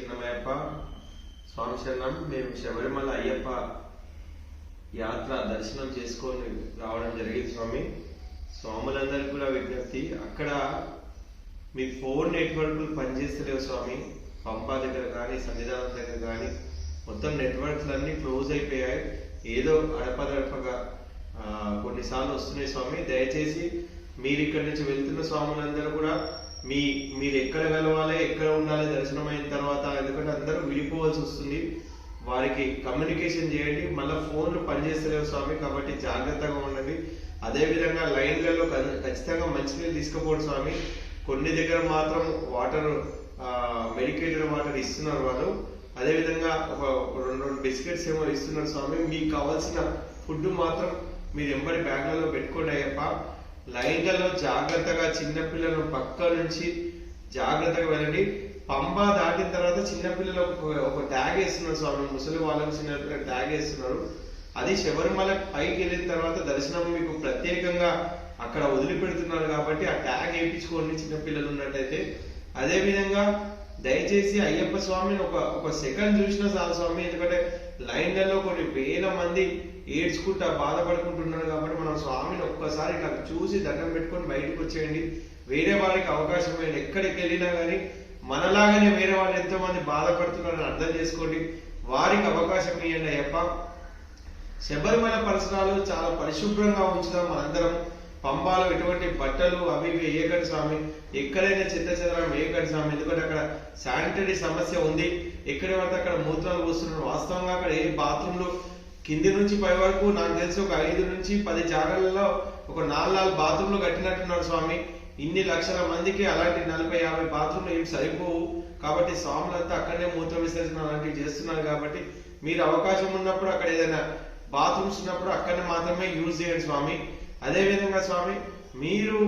చిన్నమయ్యప్ప స్వామి శరణం. మేము శబరిమల అయ్యప్ప యాత్ర దర్శనం చేసుకొని రావడం జరిగింది స్వామి. స్వాములందరికీ కూడా విజ్ఞప్తి. అక్కడ మీ ఫోన్ నెట్వర్క్లు పనిచేస్తలేవు స్వామి. పంపా దగ్గర కానీ సన్నిధానం దగ్గర కానీ. మొత్తం నెట్వర్క్లు అన్ని క్లోజ్ అయిపోయాయి. ఏదో అడపదడపగా కొన్నిసార్లు వస్తున్నాయి స్వామి. దయచేసి మీరు ఇక్కడి నుంచి వెళ్తున్న స్వాములందరూ కూడా మీ మీరు ఎక్కడ కలవాలి ఎక్కడ ఉండాలి దర్శనం అయిన తర్వాత ఎందుకంటే అందరూ విడిపోవాల్సి వస్తుంది. వారికి కమ్యూనికేషన్ చేయండి. మళ్ళీ ఫోన్లు పనిచేస్తలేవు స్వామి కాబట్టి జాగ్రత్తగా ఉండండి. అదేవిధంగా లైన్లలో ఖచ్చితంగా మంచినీళ్ళు తీసుకుపోండి స్వామి. కొన్ని దగ్గర మాత్రం వాటర్ మెడికేటెడ్ వాటర్ ఇస్తున్నారు వాళ్ళు అదేవిధంగా ఒక రెండు రెండు బిస్కెట్స్ ఏమో ఇస్తున్నారు స్వామి. మీకు కావాల్సిన ఫుడ్ మాత్రం మీరు ఎంబడి బ్యాగ్లలో పెట్టుకోండి అయ్యప్ప. లైన్లలో జాగ్రత్తగా చిన్నపిల్లలు పక్క నుంచి జాగ్రత్తగా వెళ్ళండి. పంప దాటిన తర్వాత చిన్నపిల్లలు ఒక ట్యాగ్ వేస్తున్నారు స్వామి. ముసలి వాళ్ళకు చిన్న ట్యాగ్ వేస్తున్నారు. అది శబరిమల పైకి వెళ్ళిన తర్వాత దర్శనం మీకు ప్రత్యేకంగా అక్కడ వదిలిపెడుతున్నారు కాబట్టి ఆ ట్యాగ్ వేయించుకోండి చిన్నపిల్లలు ఉన్నట్టయితే. అదేవిధంగా దయచేసి అయ్యప్ప స్వామిని ఒక ఒక సెకండ్ చూసిన చాలు స్వామి. ఎందుకంటే లైన్లలో కొన్ని వేల మంది ఏడ్చుకుంటా బాధపడుకుంటున్నాడు కాబట్టి మనం స్వామిని ఒక్కసారి ఇట్లా చూసి దండం పెట్టుకొని బయటకు వచ్చేయండి. వేరే వాళ్ళకి అవకాశం లేదు. ఎక్కడికి వెళ్ళినా కానీ మనలాగానే వేరే వాళ్ళు ఎంతో మంది బాధపడుతున్నారని అర్థం చేసుకోండి. వారికి అవకాశం ఇవ్వండి అయ్యప్ప. శబరిమల పరిసరాలు చాలా పరిశుభ్రంగా ఉంచుదాం మనందరం. పంపాలు ఎటువంటి బట్టలు అవి ఇవి వేయకండి స్వామి. ఎక్కడైనా చెత్త చెదరం వేయకండి స్వామి. ఎందుకంటే అక్కడ శానిటరీ సమస్య ఉంది. ఎక్కడ పడితే అక్కడ మూత్రాలు పోస్తున్నారు వాస్తవంగా అక్కడ ఏ బాత్రూంలో కింది నుంచి పై వరకు నాకు తెలిసి ఒక ఐదు నుంచి పది జాగాలలో ఒక నాలుగు నాలుగు బాత్రూంలు కట్టినట్టున్నారు స్వామి. ఇన్ని లక్షల మందికి అలాంటి నలభై యాభై బాత్రూమ్లు ఏమి సరిపోవు. కాబట్టి స్వాములంతా అక్కడనే మూత్ర విసర్జన అలాంటివి చేస్తున్నారు కాబట్టి మీరు అవకాశం ఉన్నప్పుడు అక్కడ ఏదైనా బాత్రూమ్స్ ఉన్నప్పుడు అక్కడనే మాత్రమే యూజ్ చేయండి స్వామి. అదేవిధంగా స్వామి మీరు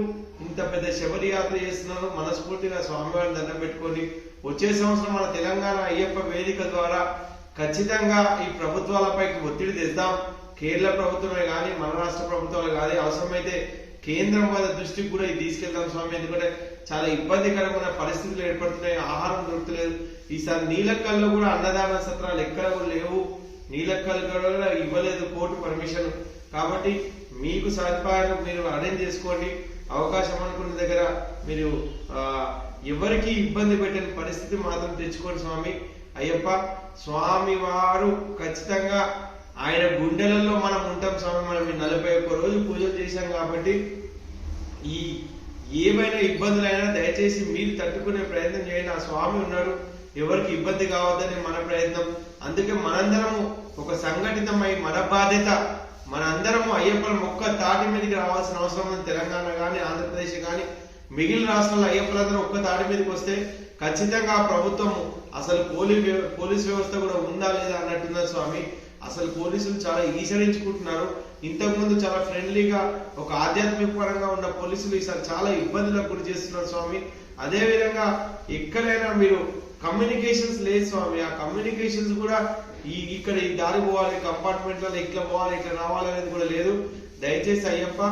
ఇంత పెద్ద శబరి యాత్ర చేస్తున్నారు మనస్ఫూర్తిగా స్వామివారిని దండం పెట్టుకొని వచ్చే సంవత్సరం మన తెలంగాణ అయ్యప్ప వేదిక ద్వారా ఖచ్చితంగా ఈ ప్రభుత్వాలపైకి ఒత్తిడి తెద్దాం కేరళ ప్రభుత్వమే కానీ మన రాష్ట్ర ప్రభుత్వాలు కానీ అవసరమైతే కేంద్రం వాళ్ళ దృష్టికి కూడా ఇది తీసుకెళ్తాం స్వామి. ఎందుకంటే చాలా ఇబ్బందికరమైన పరిస్థితులు ఏర్పడుతున్నాయి. ఆహారం దొరుకుతలేదు. ఈసారి నీలక్కల్లో కూడా అన్నదాన సత్రాలు ఎక్కడ లేవు. నీలక్కలు కూడా ఇవ్వలేదు కోర్టు పర్మిషన్. కాబట్టి మీకు సదుపాయాలు మీరు అరేంజ్ చేసుకోండి. అవకాశం అనుకున్న దగ్గర మీరు ఎవరికి ఇబ్బంది పెట్టని పరిస్థితి మాత్రం తెచ్చుకోండి స్వామి. అయ్యప్ప స్వామి వారు ఖచ్చితంగా ఆయన గుండెలలో మనం ఉంటాం స్వామి మనం ఈ నలభై ఒక్క రోజు పూజలు చేశాం కాబట్టి ఈ ఏమైనా ఇబ్బందులైనా దయచేసి మీరు తట్టుకునే ప్రయత్నం చేయండి. ఆ స్వామి ఉన్నారు. ఎవరికి ఇబ్బంది కావద్దని మన ప్రయత్నం. అందుకే మనందరము ఒక సంఘటితమై మన బాధ్యత మనందరము అయ్యప్పల మొక్క తాటి మీదకి రావాల్సిన అవసరం ఉంది. తెలంగాణ కానీ ఆంధ్రప్రదేశ్ కానీ మిగిలిన రాష్ట్రాల అయ్యప్పలందరూ ఒక్క తాటి మీదకి వస్తే ఖచ్చితంగా ఆ అసలు పోలీ పోలీస్ వ్యవస్థ కూడా ఉందా లేదా అన్నట్టున్నారు స్వామి. అసలు పోలీసులు చాలా ఈసరించుకుంటున్నారు ఇంతకుముందు చాలా ఫ్రెండ్లీగా ఒక ఆధ్యాత్మిక పరంగా ఉన్న పోలీసులు ఈసారి చాలా ఇబ్బందులకు గురి చేస్తున్నారు స్వామి. అదే విధంగా ఎక్కడైనా మీరు కమ్యూనికేషన్స్ లేదు స్వామి. ఆ కమ్యూనికేషన్స్ కూడా ఈ ఇక్కడ ఈ దారి పోవాలి కంపార్ట్మెంట్లలో ఇట్లా పోవాలి ఇట్లా రావాలి అనేది కూడా లేదు. దయచేసి అయ్యప్ప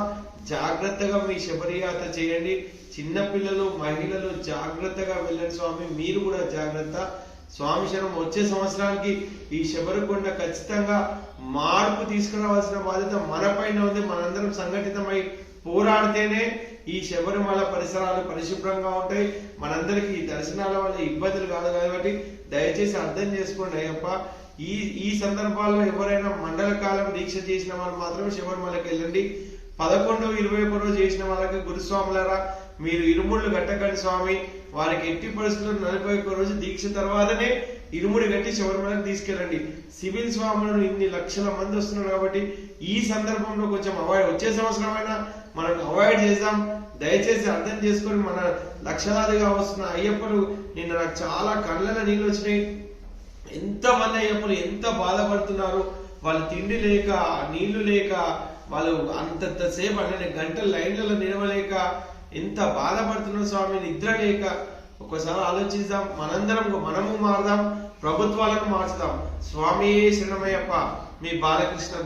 జాగ్రత్తగా మీ శబరియాత్ర చేయండి. చిన్నపిల్లలు మహిళలు జాగ్రత్తగా వెళ్ళండి స్వామి. మీరు కూడా జాగ్రత్త. స్వామి శరం వచ్చే సంవత్సరానికి ఈ శబరికొండ ఖచ్చితంగా మార్పు తీసుకురావాల్సిన బాధ్యత మనపైన ఉంది. మనందరం సంఘటితమై పోరాడితేనే ఈ శబరిమల పరిసరాలు పరిశుభ్రంగా ఉంటాయి. మనందరికీ ఈ దర్శనాల వల్ల ఇబ్బందులు కాదు కాబట్టి దయచేసి అర్థం చేసుకోండి అయ్యప్ప. ఈ ఈ సందర్భాల్లో ఎవరైనా మండల కాలం దీక్ష చేసిన వాళ్ళు మాత్రమే శబరిమలకి వెళ్ళండి. పదకొండు ఇరవై ఒక రోజు చేసిన వాళ్ళకి గురుస్వాములారా మీరు ఇరుముళ్ళు కట్టకండి స్వామి. వారికి ఎట్టి పరిస్థితుల్లో నలభై ఒక్క రోజు దీక్ష తర్వాతనే ఇరుముడి కట్టి శబరిమలకు తీసుకెళ్ళండి. సివిల్ స్వాములను ఇన్ని లక్షల మంది వస్తున్నారు కాబట్టి ఈ సందర్భంలో కొంచెం అవాయిడ్ వచ్చే సంవత్సరం అయినా మనం అవాయిడ్ చేద్దాం. దయచేసి అర్థం చేసుకొని మన లక్షలాదిగా వస్తున్న అయ్యప్పలు నిన్న నాకు చాలా కళ్ళల నీళ్ళు వచ్చినాయి. ఎంత మంది అయ్యప్పలు ఎంత బాధపడుతున్నారు. వాళ్ళు తిండి లేక నీళ్ళు లేక వాళ్ళు అంతంతసేపు సేపు అంటే గంటల లైన్లలో నిలవలేక ఎంత బాధపడుతున్నారు స్వామి నిద్ర లేక ఒకసారి ఆలోచిద్దాం మనందరం మనము మారదాం ప్రభుత్వాలను మార్చుదాం. స్వామి శరణమయ్యప్ప మీ బాలకృష్ణ